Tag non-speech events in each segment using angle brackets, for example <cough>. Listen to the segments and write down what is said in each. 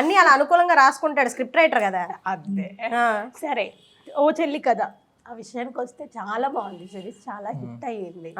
అన్ని అలా అనుకూలంగా రాసుకుంటాడు స్క్రిప్ట్ రైటర్ కదా. అంతే. ఆ, సరే ఓ చెల్లి కదా ఆ విషయానికి వస్తే చాలా బాగుంది సిరీస్ చాలా హిట్ అయ్యింది.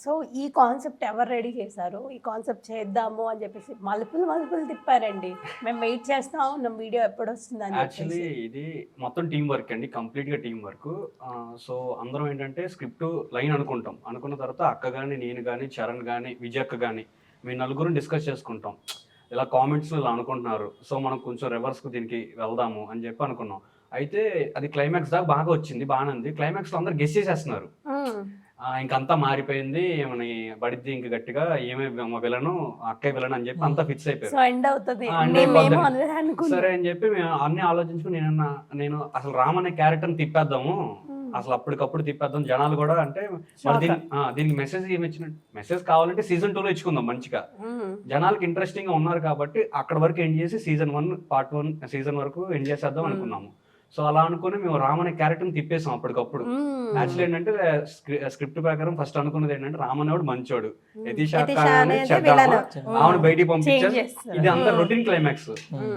సో ఈ కాన్సెప్ట్ ఎవరు రెడీ చేశారు? ఈ కాన్సెప్ట్ చేద్దాము అని చెప్పేసి మలుపులు మలుపులు తిప్పారండి. మేము వెయిట్ చేస్తా ఉన్నాం వీడియో ఎప్పుడు వస్తుంది అని యాక్చువల్లీ ఇది మొత్తం టీం వర్క్ అండి కంప్లీట్గా టీం వర్క్. సో అందరం ఏంటంటే స్క్రిప్ట్ లైన్ అనుకుంటాం. అనుకున్న తర్వాత అక్క కానీ నేను కానీ చరణ్ కానీ విజయ్ అక్క కానీ మీ నలుగురు డిస్కస్ చేసుకుంటాం. ఇలా కామెంట్స్ ఇలా అనుకుంటున్నారు. సో మనం కొంచెం రివర్స్కు దీనికి వెళ్దాము అని చెప్పి అనుకున్నాం. అయితే అది క్లైమాక్స్ దాకా బాగా వచ్చింది బాగానే ఉంది. క్లైమాక్స్లో అందరు గెస్ చేసేస్తున్నారు. ఇంకంతా మారిపోయింది. ఏమని బడిద్ది ఇంక గట్టిగా ఏమే విలను అక్కే విలను అని చెప్పి అంతా ఫిక్స్ అయిపోయారు. అనుకున్నాం. సరే అని చెప్పి మేము అన్ని ఆలోచించుకుని నేను నేను అసలు రామ్ అనే క్యారెక్టర్ తిప్పేద్దాము. అసలు అప్పటికప్పుడు తిప్పేద్దాం జనాలు కూడా అంటే మరి. దీని- దీనికి మెసేజ్ ఏమి ఇచ్చిన మెసేజ్ కావాలంటే సీజన్ టూ లో ఇచ్చుకుందాం మంచిగా. జనాలకి ఇంట్రెస్టింగ్గా ఉన్నారు కాబట్టి అక్కడ వరకు ఎండ్ చేసి season one part one season వరకు ఎండ్ చేసేద్దాం. అనుకున్నాము సో అలా అనుకుని మేము రామ్ అనే క్యారెక్టర్ తిప్పేసాం అప్పటికప్పుడు మ్మ్. యాక్చువల్లీ ఏంటంటే స్క్రిప్ట్ ప్రకారం ఫస్ట్ అనుకున్నది ఏంటంటే రామ్ అనేవాడు మంచోడు యతీష. ఆమెను బయటికి పంపించారు ఇది అంతా. Routine climax.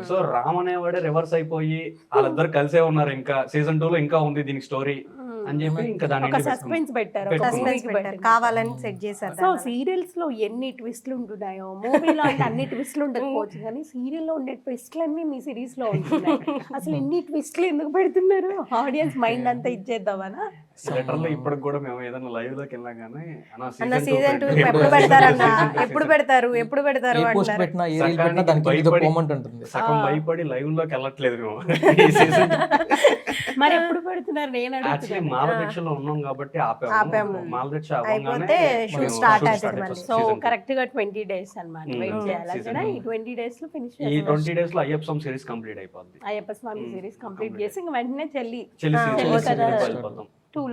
సో రామ్ అనేవాడే రివర్స్ అయిపోయి వాళ్ళిద్దరు కలిసే ఉన్నారు ఇంకా సీజన్ టూ లో ఇంకా ఉంది దీనికి స్టోరీ. అని చెప్పి ఇంకా దాని. సస్పెన్స్ పెట్టారు. సస్పెన్స్ పెట్టారు. కావాలని సెట్ చేశారు సో. సీరియల్స్లో ఎన్ని ట్విస్ట్లు ఉంటున్నాయో మూవీలో అంటే అన్ని ట్విస్ట్లు ఉండకపోవచ్చు <laughs> కానీ సీరియల్లో ఉండే ట్విస్ట్లు అన్ని మీ సిరీస్లో ఉంటున్నాయి అసలు ఎన్ని ట్విస్ట్లు ఎందుకు పెడుతున్నారు ఆడియన్స్ మైండ్ అంతా ఇచ్చేద్దామనా థియేటర్లో ఇప్పటికి కూడా మేము ఏదైనా లైవ్లోకి వెళ్ళా కానీ అన్న అన్న season two సీజన్ టూ. ఎప్పుడు పెడతారన్న ఎప్పుడు పెడతారు ఎప్పుడు పెడతారు పోస్ట్ పెట్టినా ఏ రీల్ పెట్టినా దానికి ఏదో భయపడి- కామెంట్ ఉంటుంది సగం. భయపడి లైవ్లోకి వెళ్ళట్లేదు మేము <laughs> ఈ. మరి ఎప్పుడు పెడుతున్నారు నేను యాక్చువల్లీ అడుగుతున్నాను మాలదీక్షలో ఉన్నాం కాబట్టి ఆపాము. ఆపాము మాలదీక్ష అయిపోతే start shoot అవుతుంది. సో. కరెక్ట్గా ట్వంటీ డేస్ అన్నమాట. Wait Mm. చేయాలి. ఈ ట్వంటీ డేస్లో ఫినిష్ ఈ ట్వంటీ డేస్లో అయ్యప్ప స్వామి సిరీస్ కంప్లీట్ అయిపోద్ది Ayyappa Swami. Series complete Complete. చేసి ఇంక వెంటనే చెల్లి చెల్లి కదా.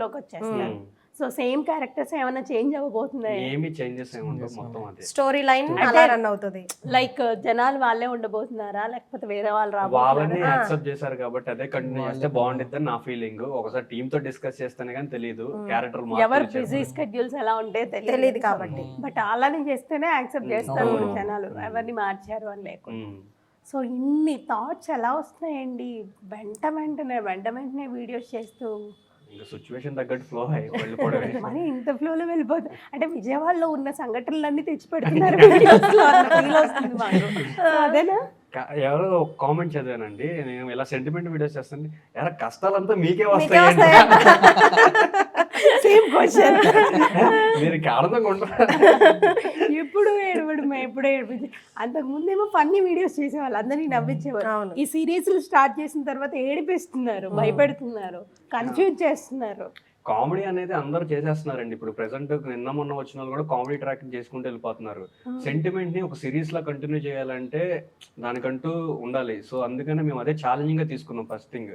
లోకి వచ్చేస్తారు. సో సేమ్ క్యారెక్టర్స్ ఏమైనా చేంజ్ అవ్వబోతున్నాయి? ఏమి చేంజెస్ ఏమి ఉండవు మొత్తం అదే. స్టోరీ లైన్ అలా రన్ అవుతుంది. లైక్ జనాలు వాళ్ళే ఉండబోతున్నారా? లేకపోతే వేరే వాళ్ళు వాళ్ళని యాక్సెప్ట్ చేశారు కాబట్టి అదే కంటిన్యూ చేస్తే బాగుండిద్దని నా ఫీలింగ్. ఒకసారి టీమ్తో డిస్కస్ చేస్తేనే కానీ తెలియదు క్యారెక్టర్ ఎవరు బిజీ స్కెడ్యూల్స్ ఎలా ఉంటే తెలియదు కాబట్టి. బట్ అలానే చేస్తేనే యాక్సెప్ట్ చేస్తారు. జనాలు. ఎవరిని మార్చారు అని లేకుండా. సో ఇన్ని థాట్స్ ఎలా వస్తున్నాయండి? వెంట వెంటనే వెంట వెంటనే వీడియోస్ చేస్తూ సిచ్యువేషన్ తగ్గట్టు ఫ్లో వెళ్ళిపోవడమే. <laughs> మరి ఇంత ఫ్లోలో వెళ్ళిపోతుంది అంటే విజయవాడలో ఉన్న సంఘటనలన్నీ తెచ్చి పెడుతున్నారు <laughs> <laughs> అదేనా? ఎవరో కామెంట్ చదివానండి. నేను ఇలా సెంటిమెంట్ వీడియోస్ చేస్తాను ఎరా కష్టాలంతా మీకే వస్తాయా? సేమ్ క్వశ్చన్ మీరు ఎప్పుడు ఏడవడమే ఎప్పుడు ఏడిపించి. అంతకు ముందేమో ఫన్నీ వీడియోస్ చేసేవాళ్ళు అందరినీ నవ్వించేవారు ఈ సిరీస్ స్టార్ట్ చేసిన తర్వాత ఏడిపిస్తున్నారు భయపెడుతున్నారు కన్ఫ్యూజ్ చేస్తున్నారు. కామెడీ అనేది అందరూ చేసేస్తున్నారండి. ఇప్పుడు ప్రెసెంట్ నిన్న మొన్న వచ్చిన వాళ్ళు కూడా కామెడీ ట్రాక్ చేసుకుంటూ వెళ్ళిపోతున్నారు. సెంటిమెంట్ని ఒక సిరీస్ లా కంటిన్యూ చేయాలంటే దానికంటూ ఉండాలి. సో అందుకనే మేము అదే ఛాలెంజింగ్గా తీసుకున్నాం ఫస్ట్ థింగ్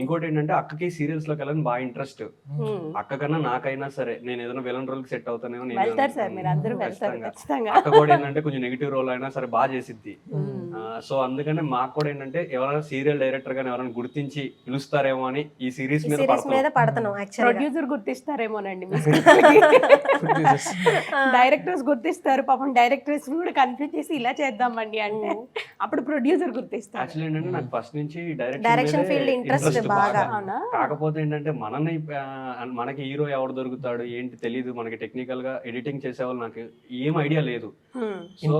ఇంకోటి ఏంటంటే అక్కకి సీరియల్స్లోకి వెళ్ళాలని బాగా ఇంట్రెస్ట్. అక్క కన్నా నాకైనా సరే నేను ఏదైనా విలన్ రోల్ సెట్ అవుతానేమో నేను అక్క కూడా ఏంటంటే కొంచెం నెగిటివ్ రోల్ అయినా సరే బాగా చేసిద్ది. సో అందుకనే మాకు కూడా ఏంటంటే ఎవరైనా సీరియల్ డైరెక్టర్ గానీ ఎవరైనా గుర్తించి పిలుస్తారేమో అని ఈ సిరీస్ మీద సిరీస్ మీద యాక్చువల్గా ప్రొడ్యూసర్ గుర్తిస్తారేమోనండి డైరెక్టర్స్ <laughs> గుర్తిస్తారు పాపం డైరెక్టర్స్ కూడా కన్ఫ్యూజ్ చేసి ఇలా చేద్దామండి అంటే అప్పుడు ప్రొడ్యూసర్ గుర్తిస్తారు. యాక్చువల్లీ ఏంటంటే నాకు ఫస్ట్ నుంచి డైరెక్షన్ field interest బాగా. కాకపోతే ఏంటంటే మనని మనకి హీరో ఎవరు దొరుకుతాడు ఏంటి తెలియదు మనకి టెక్నికల్గా ఎడిటింగ్ చేసేవాళ్ళు నాకు ఏం ఐడియా లేదు. సో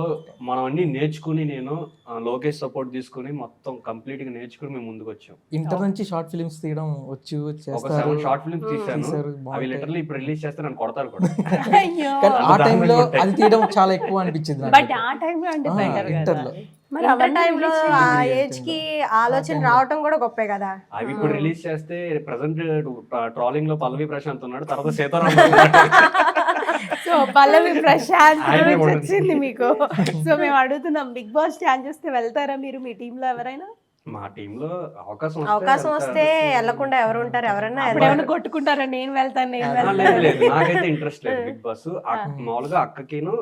మనం అన్ని నేర్చుకుని నేను లోకేష్ సపోర్ట్ తీసుకుని మొత్తం కంప్లీట్గా నేర్చుకుని మేము ముందుకు వచ్చాం ఇంటర్ నుంచి షార్ట్ ఫిల్మ్స్ తీయడం వచ్చు చేస్తారు. షార్ట్ ఫిల్మ్స్ తీసాను తీశారు, అవి బాగుంటాయి. లిటర్లీ ఇప్పుడు రిలీజ్ చేస్తే నన్ను కొడతారు కూడా. <laughs> ఆ టైంలో మీద ఉంటాయి. అది తీయడం చాలా ఎక్కువ అనిపించింది బట్ ఆ టైంలో అంటే ఆ, బెటర్ ఇంటర్ కదా. లో. మరి అవన్నీ టైంలో ఆ. ఏజ్కి ఆలోచన రావటం కూడా గొప్పే కదా. అవి ఇప్పుడు రిలీజ్ చేస్తే ప్రెసెంట్ ట్రాలింగ్లో పల్లవి ప్రశాంత్ ఉన్నాడు తర్వాత సీతారాం <laughs> సో పల్లవి ప్రశాంత్ నుంచి. వచ్చింది మీకు. సో మేము అడుగుతున్నాం బిగ్ బాస్ ఛాన్స్ వస్తే వెళ్తారా మీరు మీ టీమ్లో ఎవరైనా? మా టీమ్లో అవకాశం అవకాశం. వస్తే వెళ్ళకుండా ఎవరు ఉంటారు? ఎవరన్నా అప్పుడు ఏమైనా కొట్టుకుంటారా? నేను వెళ్తాను నేను ఆ, వెళ్తాను. లేదు లేదు నాకైతే ఇంట్రెస్ట్ లేదు బిగ్ బాస్. మామూలుగా అక్కకిను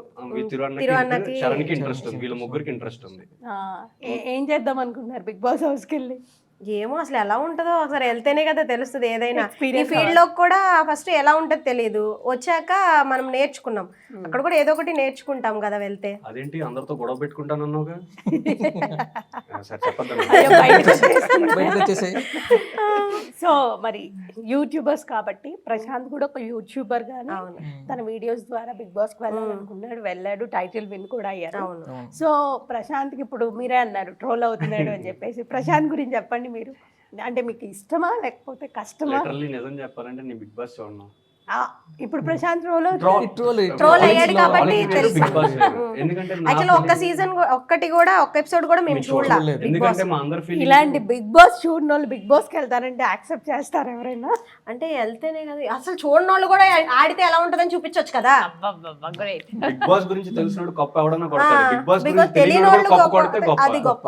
తిరువన్నకి ఇంట్రెస్ట్ ఉంది వీళ్ళ ముగ్గురికి ఇంట్రెస్ట్ ఉంది. ఆ, ఏ- ఏం చేద్దాం అనుకుంటున్నారు బిగ్ బాస్ హౌస్కి వెళ్ళి? ఏమో అసలు ఎలా ఉంటుందో ఒకసారి వెళ్తేనే కదా తెలుస్తుంది ఏదైనా. ఈ Experience ఫీల్డ్లో కూడా ఫస్ట్ ఎలా ఉంటది తెలియదు వచ్చాక మనం నేర్చుకున్నాం. అక్కడ కూడా ఏదో ఒకటి నేర్చుకుంటాం కదా వెళ్తే. అదేంటి అందరితో గొడవ <laughs> వచ్చేసాయి సో మరి యూట్యూబర్స్ కాబట్టి ప్రశాంత్ కూడా ఒక యూట్యూబర్ గానీ తన వీడియోస్ ద్వారా బిగ్ బాస్కి వెళ్ళాలనుకున్నాడు వెళ్ళాడు. టైటిల్ విన్ కూడా అయ్యారు. అవును. సో ప్రశాంత్కి ఇప్పుడు మీరే అన్నారు ట్రోల్ అవుతున్నాడు అని చెప్పేసి. ప్రశాంత్ గురించి చెప్పండి చెప్పండి మీరు. అంటే మీకు ఇష్టమా లేకపోతే కష్టమా? నిజం చెప్పాలంటే నేను బిగ్ బాస్ చూడను. ఇప్పుడు ప్రశాంత్ రోలో ట్రోల్ అయ్యాడు కాబట్టి hmm. ఒక్క సీజన్ ఒక్కటి కూడా ఒక్క ఎపిసోడ్ కూడా మేము చూడలే. ఇలాంటి బిగ్ బాస్. చూడని వాళ్ళు బిగ్ బాస్కి వెళ్తారంటే యాక్సెప్ట్ చేస్తారు ఎవరైనా? అంటే వెళ్తేనే కదా అసలు చూడని వాళ్ళు కూడా ఆడితే ఎలా ఉంటుందని చూపించవచ్చు కదా. బిగ్ బాస్ గురించి తెలిసినోడు కప్పు ఎవడన్నా తెలియని వాళ్ళు అది గొప్ప.